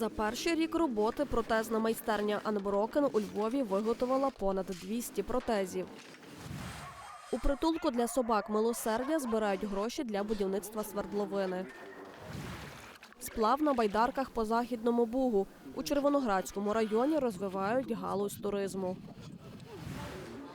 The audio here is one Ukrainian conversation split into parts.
За перший рік роботи протезна майстерня Анброкен у Львові виготовила понад 200 протезів. У притулку для собак милосердя збирають гроші для будівництва свердловини. Сплав на байдарках по західному бугу. У Червоноградському районі розвивають галузь туризму.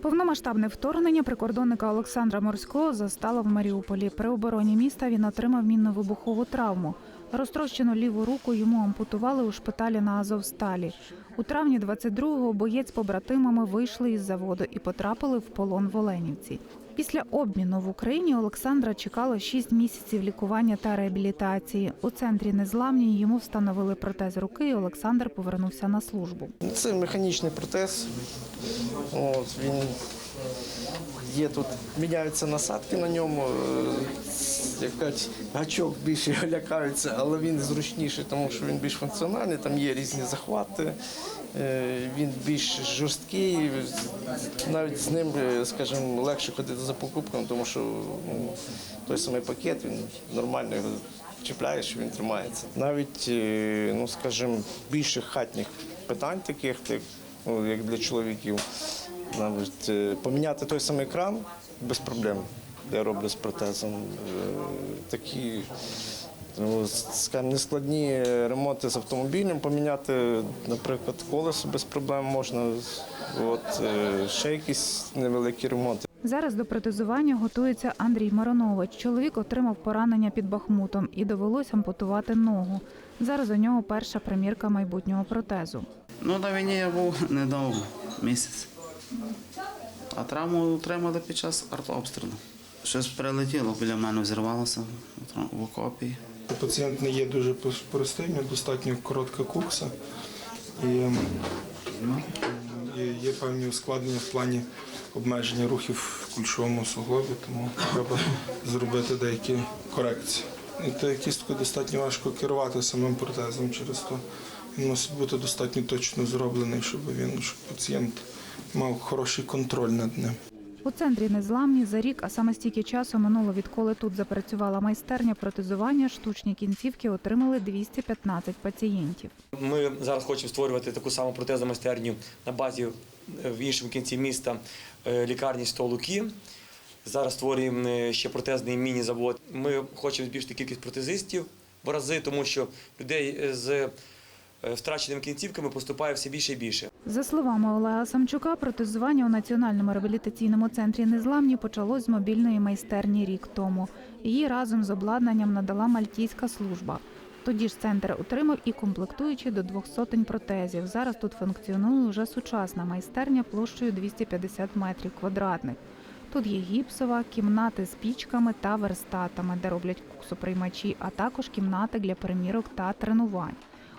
Повномасштабне вторгнення прикордонника Олександра Морського застало в Маріуполі. При обороні міста він отримав мінно-вибухову травму. Розтрощену ліву руку йому ампутували у шпиталі на Азовсталі. У травні 22-го боєць побратимами вийшли із заводу і потрапили в полон в Оленівці. Після обміну в Україні Олександра чекало 6 місяців лікування та реабілітації. У центрі незламні йому встановили протез руки, і Олександр повернувся на службу. Це механічний протез. От, він є тут, міняються насадки на ньому. е, Як кажуть, гачок більше лякаються, але він зручніший, тому що він більш функціональний, там є різні захвати, е, він більш жорсткий. Навіть з ним, е, скажімо, легше ходити за покупками, тому що ну, той самий пакет він нормально його чіпляєш, він тримається. Навіть, ну скажімо, більше хатніх питань таких, ну, як для чоловіків. Навіть е, поміняти той самий екран без проблем. Я роблю з протезом. Е, Такі ну, скажімо, нескладні ремонти з автомобілем, поміняти, наприклад, колесо без проблем можна. От, е, ще якісь невеликі ремонти. Зараз до протезування готується Андрій Маронович. Чоловік отримав поранення під Бахмутом і довелося ампутувати ногу. Зараз у нього перша примірка майбутнього протезу. Ну, на війні я був недовго, місяць. А травму отримали під час артобстрілу. Щось прилетіло біля мене, взірвалося в окопі. Пацієнт не є дуже нього достатньо коротка курса і, є певні ускладнення в плані обмеження рухів в кульшовому суглобі, тому треба зробити деякі корекції. І та кісткою достатньо важко керувати самим протезом через то. Він мусить бути достатньо точно зроблений, щоб він щоб пацієнт мав хороший контроль над ним. У центрі незламні за рік, а саме стільки часу минуло, відколи тут запрацювала майстерня протезування, штучні кінцівки отримали 215 пацієнтів. Ми зараз хочемо створювати таку саму протезну майстерню на базі е, в іншому кінці міста е, лікарні Столуки. Зараз створюємо е, ще протезний міні-завод. Ми хочемо збільшити кількість протезистів в рази, тому що людей з втраченими кінцівками поступає все більше і більше. За словами Олега Самчука, протезування у Національному реабілітаційному центрі незламні почалось з мобільної майстерні рік тому. Її разом з обладнанням надала мальтійська служба. Тоді ж центр отримав і комплектуючи до двох сотень протезів. Зараз тут функціонує вже сучасна майстерня площею 250 метрів квадратних. Тут є гіпсова, кімнати з пічками та верстатами, де роблять куксоприймачі, а також кімнати для примірок та тренувань.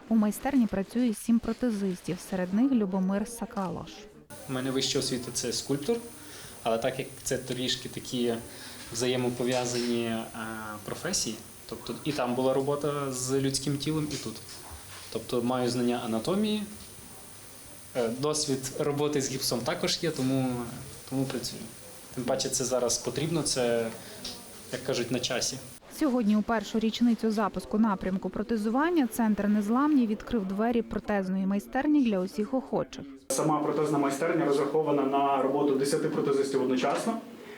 У майстерні працює сім протезистів, серед них Любомир Сакалош. У мене вища освіта це скульптор, але так як це трішки такі взаємопов'язані е, професії, тобто і там була робота з людським тілом, і тут. Тобто маю знання анатомії, е, досвід роботи з гіпсом також є, тому, тому працюю. Тим паче це зараз потрібно, це, як кажуть, на часі. Сьогодні, у першу річницю запуску напрямку протезування, центр незламні відкрив двері протезної майстерні для усіх охочих. Сама протезна майстерня розрахована на роботу 10 протезистів одночасно.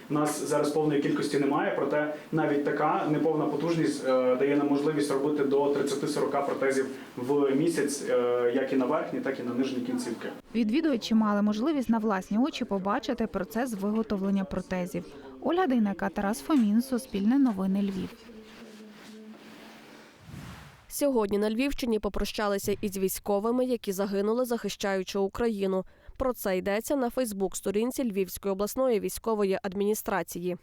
У нас зараз повної кількості немає, проте навіть така неповна потужність е, дає нам можливість робити до 30-40 протезів в місяць, е, як і на верхні, так і на нижні кінцівки. Відвідувачі мали можливість на власні очі побачити процес виготовлення протезів. Ольга Дейнека, Тарас Фомін, Суспільне новини Львів. Сьогодні на Львівщині попрощалися із військовими, які загинули, захищаючи Україну. Про це йдеться на Фейсбук-сторінці Львівської обласної військової адміністрації.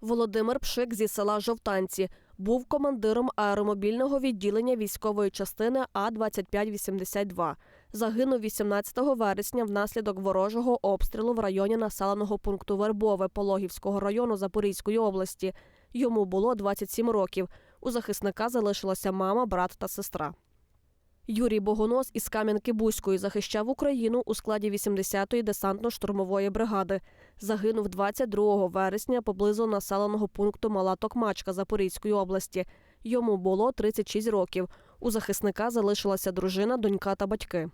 Володимир Пшик зі села Жовтанці був командиром аеромобільного відділення військової частини А 2582 Загинув 18 вересня внаслідок ворожого обстрілу в районі населеного пункту Вербове Пологівського району Запорізької області. Йому було 27 років. У захисника залишилася мама, брат та сестра. Юрій Богонос із Кам'янки-Бузької захищав Україну у складі 80-ї десантно-штурмової бригади. Загинув 22 вересня поблизу населеного пункту Мала Токмачка Запорізької області. Йому було 36 років. У захисника залишилася дружина, донька та батьки.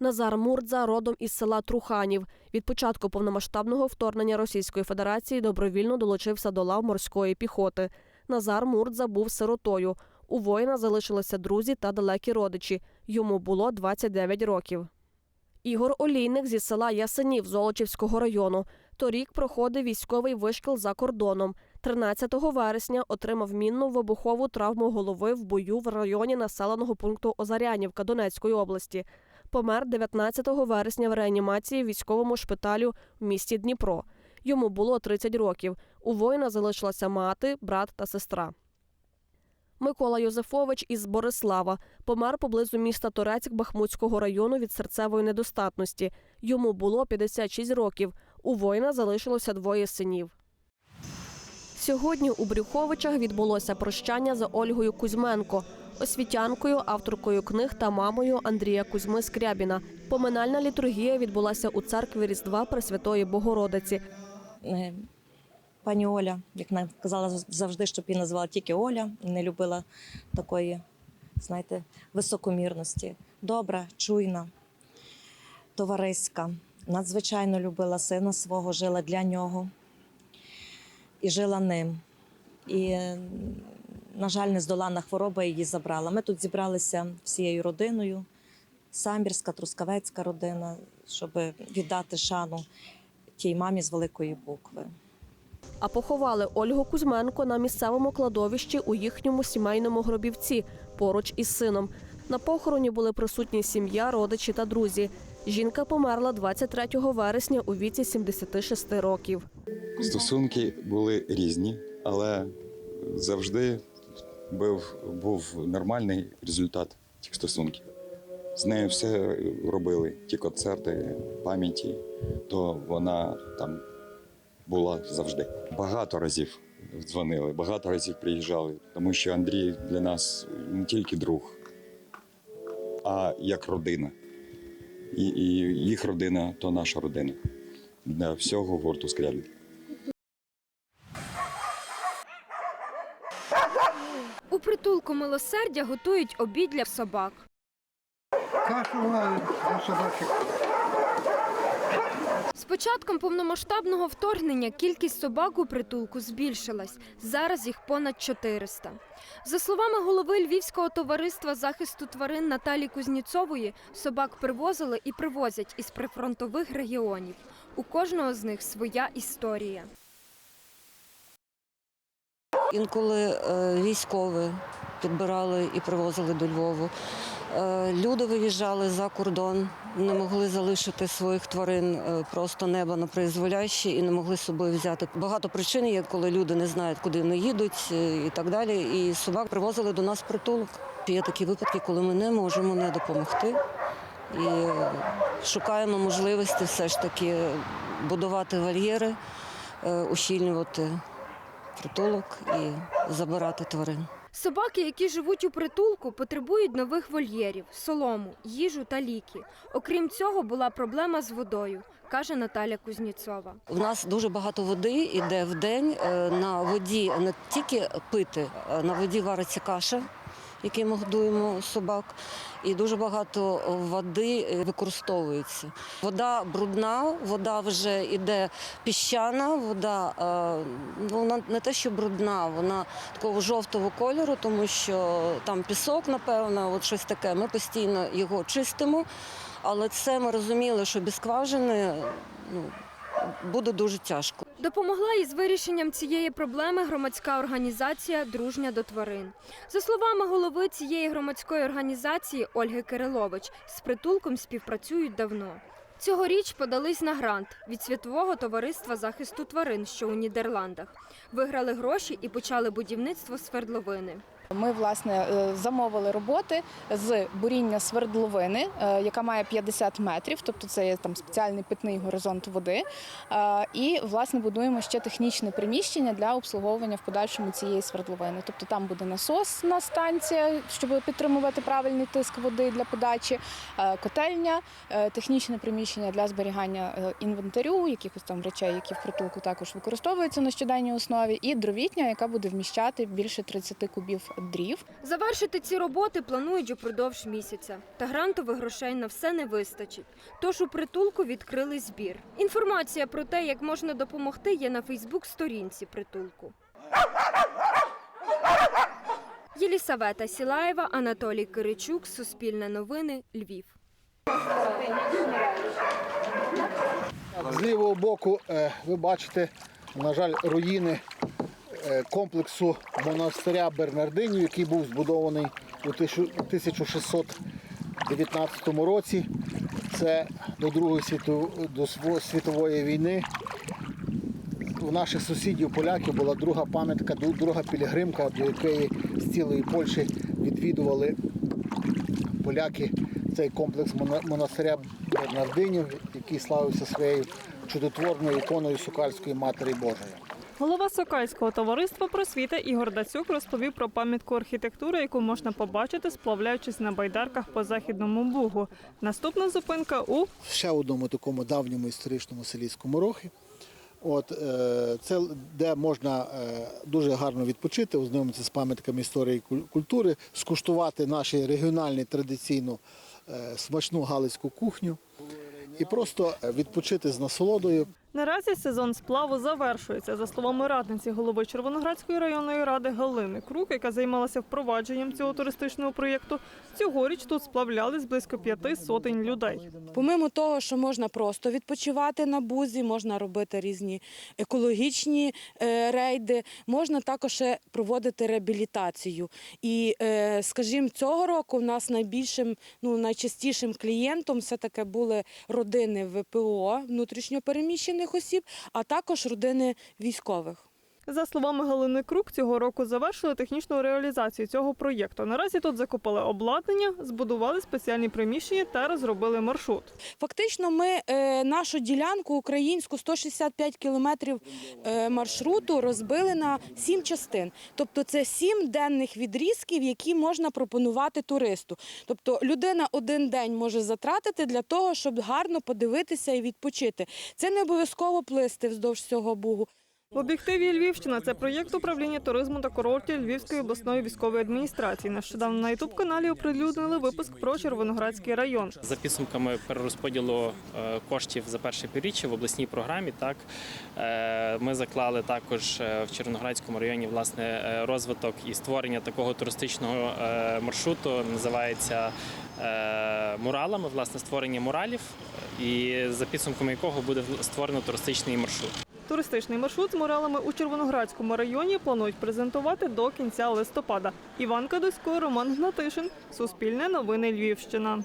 Назар Мурдза родом із села Труханів. Від початку повномасштабного вторгнення Російської Федерації добровільно долучився до лав морської піхоти. Назар Мурдза був сиротою. У воїна залишилися друзі та далекі родичі. Йому було 29 років. Ігор Олійник зі села Ясенів Золочівського району. Торік проходив військовий вишкіл за кордоном. 13 вересня отримав мінну вибухову травму голови в бою в районі населеного пункту Озарянівка Донецької області. Помер 19 вересня в реанімації в військовому шпиталю в місті Дніпро. Йому було 30 років. У воїна залишилася мати, брат та сестра. Микола Йозефович із Борислава помер поблизу міста Торецьк Бахмутського району від серцевої недостатності. Йому було 56 років. У воїна залишилося двоє синів. Сьогодні у Брюховичах відбулося прощання за Ольгою Кузьменко, освітянкою, авторкою книг та мамою Андрія Кузьми Скрябіна. Поминальна літургія відбулася у церкві Різдва Пресвятої Богородиці. Е, Пані Оля, як нам казала завжди, щоб її називала тільки Оля, не любила такої, знаєте, високомірності. Добра, чуйна, товариська. Надзвичайно любила сина свого, жила для нього і жила ним. І, на жаль, нездоланна хвороба її забрала. Ми тут зібралися всією родиною, самбірська, трускавецька родина, щоб віддати шану тій мамі з великої букви. А поховали Ольгу Кузьменко на місцевому кладовищі у їхньому сімейному гробівці поруч із сином. На похороні були присутні сім'я, родичі та друзі. Жінка померла 23 вересня у віці 76 років. Стосунки були різні, але завжди був, був нормальний результат цих стосунків. З нею все робили, ті концерти, пам'яті, то вона там була завжди. Багато разів дзвонили, багато разів приїжджали, тому що Андрій для нас не тільки друг, а як родина. І, і їх родина то наша родина. Для всього гурту скрябін. У притулку милосердя готують обід для собак. Кашу для собачок. З початком повномасштабного вторгнення кількість собак у притулку збільшилась. Зараз їх понад 400. За словами голови Львівського товариства захисту тварин Наталі Кузніцової, собак привозили і привозять із прифронтових регіонів. У кожного з них своя історія. Інколи е, військові підбирали і привозили до Львову. Е, Люди виїжджали за кордон, не могли залишити своїх тварин е, просто неба на призволяще і не могли з собою взяти. Багато причин є, коли люди не знають, куди вони їдуть е, і так далі. І собак привозили до нас притулок. Є такі випадки, коли ми не можемо не допомогти. І шукаємо можливості все ж таки будувати вольєри, ущільнювати притулок і забирати тварин. Собаки, які живуть у притулку, потребують нових вольєрів, солому, їжу та ліки. Окрім цього, була проблема з водою, каже Наталя Кузніцова. У нас дуже багато води йде в день. Е, На воді не тільки пити, на воді вариться каша, яким ми годуємо собак, і дуже багато води е, використовується. Вода брудна, вода вже йде піщана, вода е, ну, вона не те, що брудна, вона такого жовтого кольору, тому що там пісок, напевно, от щось таке. Ми постійно його чистимо. Але це ми розуміли, що без скважини ну, буде дуже тяжко. Допомогла із вирішенням цієї проблеми громадська організація Дружня до тварин. За словами голови цієї громадської організації Ольги Кирилович, з притулком співпрацюють давно. Цьогоріч подались на грант від Світового товариства захисту тварин, що у Нідерландах. Виграли гроші і почали будівництво свердловини. Ми власне е, замовили роботи з буріння свердловини, е, яка має 50 метрів, тобто це є там спеціальний питний горизонт води. Е, І власне будуємо ще технічне приміщення для обслуговування в подальшому цієї свердловини. Тобто там буде насосна станція, щоб підтримувати правильний тиск води для подачі, котельня, технічне приміщення для зберігання інвентарю, якихось там речей, які в притулку також використовуються на щоденній основі, і дровітня, яка буде вміщати більше 30 кубів дрів. Завершити ці роботи планують упродовж місяця. Та грантових грошей на все не вистачить. Тож у притулку відкрили збір. Інформація про те, як можна допомогти, є на Фейсбук-сторінці притулку. Єлісавета Сілаєва, Анатолій Киричук, Суспільне новини, Львів. З лівого боку е, ви бачите, на жаль, руїни комплексу монастиря Бернардинів, який був збудований у 1619 році. Це до Другої світової війни. У наших сусідів поляків була друга пам'ятка, друга пілігримка, до якої з цілої Польщі відвідували поляки цей комплекс монастиря Бернардинів, який славився своєю чудотворною іконою Сукальської Матері Божої. Голова Сокальського товариства просвіти Ігор Дацюк розповів про пам'ятку архітектури, яку можна побачити, сплавляючись на байдарках по західному бугу. Наступна зупинка у ще одному такому давньому історичному селійському рохі. От, е, це де можна е, дуже гарно відпочити, ознайомитися з пам'ятками історії культури, скуштувати нашу регіональну традиційну е, смачну галицьку кухню і просто відпочити з насолодою. Наразі сезон сплаву завершується. За словами радниці голови Червоноградської районної ради Галини Крук, яка займалася впровадженням цього туристичного проєкту. Цьогоріч тут сплавлялись близько п'яти сотень людей. Помимо того, що можна просто відпочивати на бузі, можна робити різні екологічні е, рейди, можна також проводити реабілітацію. І, е, скажімо, цього року в нас найбільшим, ну найчастішим клієнтом все таки були родини ВПО внутрішньопереміщених осіб, а також родини військових. За словами Галини Крук, цього року завершили технічну реалізацію цього проєкту. Наразі тут закупили обладнання, збудували спеціальні приміщення та розробили маршрут. Фактично, ми е, нашу ділянку українську 165 кілометрів е, маршруту розбили на сім частин. Тобто, це сім денних відрізків, які можна пропонувати туристу. Тобто, людина один день може затратити для того, щоб гарно подивитися і відпочити. Це не обов'язково плисти вздовж цього бугу. В об'єктиві Львівщина це проєкт управління туризму та курортів Львівської обласної військової адміністрації. Нещодавно на ютуб каналі оприлюднили випуск про Червоноградський район. За підсумками перерозподілу е, коштів за перше півріччя в обласній програмі, так е, ми заклали також е, в Червоноградському районі власне розвиток і створення такого туристичного маршруту. Називається муралами, власне, створення муралів, і за підсумками якого буде створено туристичний маршрут. Туристичний маршрут з морелами у Червоноградському районі планують презентувати до кінця листопада. Іван Кадусько, Роман Гнатишин, Суспільне новини Львівщина.